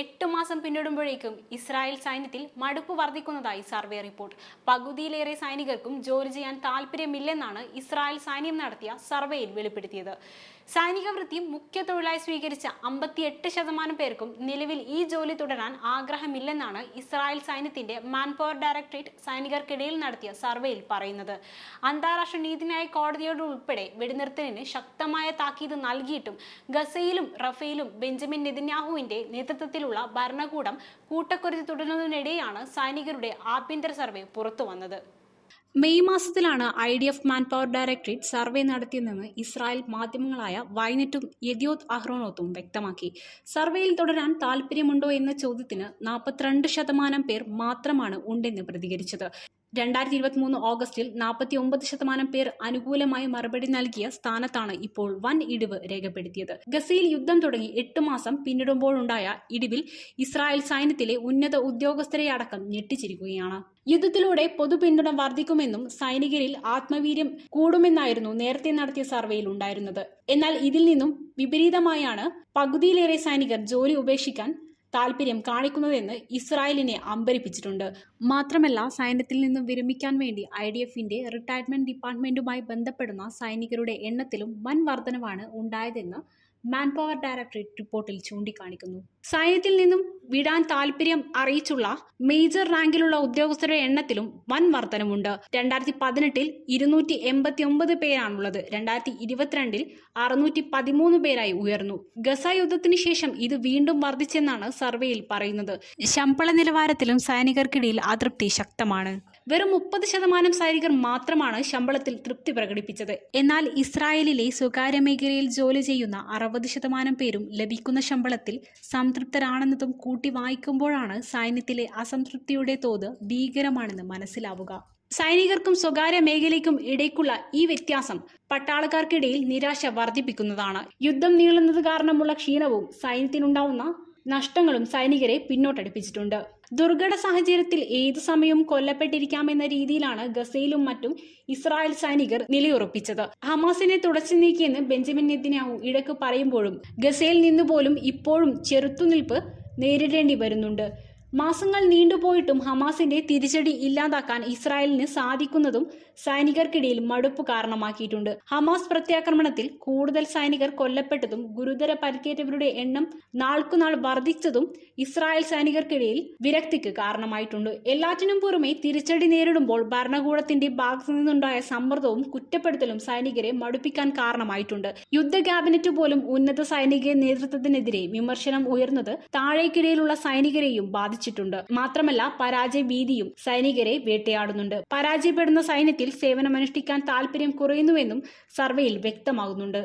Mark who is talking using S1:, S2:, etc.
S1: എട്ട് മാസം പിന്നിടുമ്പോഴേക്കും ഇസ്രായേൽ സൈന്യത്തിൽ മടുപ്പ് വർദ്ധിക്കുന്നതായി സർവേ റിപ്പോർട്ട്. പകുതിയിലേറെ സൈനികർക്കും ജോലി ചെയ്യാൻ താല്പര്യമില്ലെന്നാണ് ഇസ്രായേൽ സൈന്യം നടത്തിയ സർവേയിൽ വെളിപ്പെടുത്തിയത്. സൈനിക വൃത്തി മുഖ്യ തൊഴിലായി സ്വീകരിച്ച അമ്പത്തിയെട്ട് ശതമാനം പേർക്കും നിലവിൽ ഈ ജോലി തുടരാൻ ആഗ്രഹമില്ലെന്നാണ് ഇസ്രായേൽ സൈന്യത്തിന്റെ മാൻപവർ ഡയറക്ടറേറ്റ് സൈനികർക്കിടയിൽ നടത്തിയ സർവേയിൽ പറയുന്നത്. അന്താരാഷ്ട്ര നീതിന്യായ കോടതിയോട് ഉൾപ്പെടെ വെടിനിർത്തലിന് ശക്തമായ താക്കീത് നൽകിയിട്ടും ഗസയിലും റഫേലും ബെഞ്ചമിൻ നെതന്യാഹുവിന്റെ നേതൃത്വത്തിലുള്ള ഭരണകൂടം കൂട്ടക്കുരുതി തുടരുന്നതിനിടെയാണ് സൈനികരുടെ ആഭ്യന്തര സർവേ പുറത്തു വന്നത് മെയ് മാസത്തിലാണ് I D F manpower directorate survey നടത്തിയതെന്ന് ഇസ്രായേൽ മാധ്യമങ്ങളായ വൈനറ്റും യദിയോത് അഹ്റോനോത്തും വ്യക്തമാക്കി. സർവേയിൽ തുടരാൻ താല്പര്യമുണ്ടോ എന്ന ചോദ്യത്തിന് നാൽപ്പത്തിരണ്ട് ശതമാനം പേർ മാത്രമാണ് ഉണ്ടെന്ന് പ്രതികരിച്ചത്. രണ്ടായിരത്തി ഇരുപത്തി മൂന്ന് ഓഗസ്റ്റിൽ നാൽപ്പത്തി ഒമ്പത് ശതമാനം പേർ അനുകൂലമായി മറുപടി നൽകിയ സ്ഥാനത്താണ് ഇപ്പോൾ വൻ ഇടിവ് രേഖപ്പെടുത്തിയത്. ഗസയിൽ യുദ്ധം തുടങ്ങി എട്ട് മാസം പിന്നിടുമ്പോഴുണ്ടായ ഇടിവിൽ ഇസ്രായേൽ സൈന്യത്തിലെ ഉന്നത ഉദ്യോഗസ്ഥരെ അടക്കം ഞെട്ടിച്ചിരിക്കുകയാണ്. യുദ്ധത്തിലൂടെ പൊതുപിന്തുണ വർദ്ധിക്കുമെന്നും സൈനികരിൽ ആത്മവീര്യം കൂടുമെന്നായിരുന്നു നേരത്തെ നടത്തിയ സർവേയിൽ ഉണ്ടായിരുന്നത്. എന്നാൽ ഇതിൽ നിന്നും വിപരീതമായാണ് പകുതിയിലേറെ സൈനികർ ജോലി ഉപേക്ഷിക്കാൻ താല്പര്യം കാണിക്കുന്നതെന്ന് ഇസ്രായേലിനെ അമ്പരിപ്പിച്ചിട്ടുണ്ട്. മാത്രമല്ല സൈന്യത്തിൽ നിന്നും വിരമിക്കാൻ വേണ്ടി ഐ ഡി എഫിന്റെ റിട്ടയർമെന്റ് ഡിപ്പാർട്ട്മെന്റുമായി ബന്ധപ്പെടുന്ന സൈനികരുടെ എണ്ണത്തിലും വൻ വർധനവാണ് ഉണ്ടായതെന്ന് മാൻ പവർ ഡയറക്ടറേറ്റ് റിപ്പോർട്ടിൽ ചൂണ്ടിക്കാണിക്കുന്നു. സൈന്യത്തിൽ നിന്നും വിടാൻ താല്പര്യം അറിയിച്ചുള്ള മേജർ റാങ്കിലുള്ള ഉദ്യോഗസ്ഥരുടെ എണ്ണത്തിലും വൻ വർധനമുണ്ട്. രണ്ടായിരത്തി പതിനെട്ടിൽ ഇരുന്നൂറ്റി എൺപത്തി ഒമ്പത് പേരാണുള്ളത്. രണ്ടായിരത്തി ഇരുപത്തിരണ്ടിൽ അറുന്നൂറ്റി പതിമൂന്ന് പേരായി ഉയർന്നു. ഗസ യുദ്ധത്തിന് ശേഷം ഇത് വീണ്ടും വർദ്ധിച്ചെന്നാണ് സർവേയിൽ പറയുന്നത്. ശമ്പള നിലവാരത്തിലും സൈനികർക്കിടയിൽ അതൃപ്തി ശക്തമാണ്. വെറും മുപ്പത് ശതമാനം സൈനികർ മാത്രമാണ് ശമ്പളത്തിൽ തൃപ്തി പ്രകടിപ്പിച്ചത്. എന്നാൽ ഇസ്രായേലിലെ സ്വകാര്യ മേഖലയിൽ ജോലി ചെയ്യുന്ന അറുപത് ശതമാനം പേരും ലഭിക്കുന്ന ശമ്പളത്തിൽ സംതൃപ്തരാണെന്നതും കൂട്ടി വായിക്കുമ്പോഴാണ് സൈന്യത്തിലെ അസംതൃപ്തിയുടെ തോത് ഭീകരമാണെന്ന് മനസ്സിലാവുക. സൈനികർക്കും സ്വകാര്യ മേഖലയ്ക്കും ഇടയ്ക്കുള്ള ഈ വ്യത്യാസം പട്ടാളക്കാർക്കിടയിൽ നിരാശ വർദ്ധിപ്പിക്കുന്നതാണ്. യുദ്ധം നീളുന്നത് കാരണമുള്ള ക്ഷീണവും സൈന്യത്തിനുണ്ടാവുന്ന നഷ്ടങ്ങളും സൈനികരെ പിന്നോട്ടടിപ്പിച്ചിട്ടുണ്ട്. ദുർഘട സാഹചര്യത്തിൽ ഏതു സമയവും കൊല്ലപ്പെട്ടിരിക്കാമെന്ന രീതിയിലാണ് ഗസയിലും മറ്റും ഇസ്രായേൽ സൈനികർ നിലയുറപ്പിച്ചത്. ഹമാസിനെ തുടച്ചു നീക്കിയെന്ന് ബെഞ്ചമിൻ നെതിനാഹു ഇടയ്ക്ക് പറയുമ്പോഴും ഗസയിൽ നിന്നുപോലും ഇപ്പോഴും ചെറുത്തുനിൽപ്പ് നേരിടേണ്ടി വരുന്നുണ്ട്. മാസങ്ങൾ നീണ്ടുപോയിട്ടും ഹമാസിന്റെ തിരിച്ചടി ഇല്ലാതാക്കാൻ ഇസ്രായേലിന് സാധിക്കുന്നതും സൈനികർക്കിടയിൽ മടുപ്പ് കാരണമാക്കിയിട്ടുണ്ട്. ഹമാസ് പ്രത്യാക്രമണത്തിൽ കൂടുതൽ സൈനികർ കൊല്ലപ്പെട്ടതും ഗുരുതര പരിക്കേറ്റവരുടെ എണ്ണം നാൾക്കുനാൾ വർദ്ധിച്ചതും ഇസ്രായേൽ സൈനികർക്കിടയിൽ വിരക്തിക്ക് കാരണമായിട്ടുണ്ട്. എല്ലാറ്റിനും പുറമെ തിരിച്ചടി നേരിടുമ്പോൾ ഭരണകൂടത്തിന്റെ ഭാഗത്തു നിന്നുണ്ടായ സമ്മർദ്ദവും കുറ്റപ്പെടുത്തലും സൈനികരെ മടുപ്പിക്കാൻ കാരണമായിട്ടുണ്ട്. യുദ്ധ ക്യാബിനറ്റ് പോലും ഉന്നത സൈനിക നേതൃത്വത്തിനെതിരെ വിമർശനം ഉയർന്നത് താഴേക്കിടയിലുള്ള സൈനികരെയും ബാധിച്ചിട്ടുണ്ട്. മാത്രമല്ല പരാജയ ഭീതിയും സൈനികരെ വേട്ടയാടുന്നുണ്ട്. പരാജയപ്പെടുന്ന സൈന്യത്തിൽ സേവനമനുഷ്ഠിക്കാൻ താല്പര്യം കുറയുന്നുവെന്നും സർവേയിൽ വ്യക്തമാകുന്നുണ്ട്.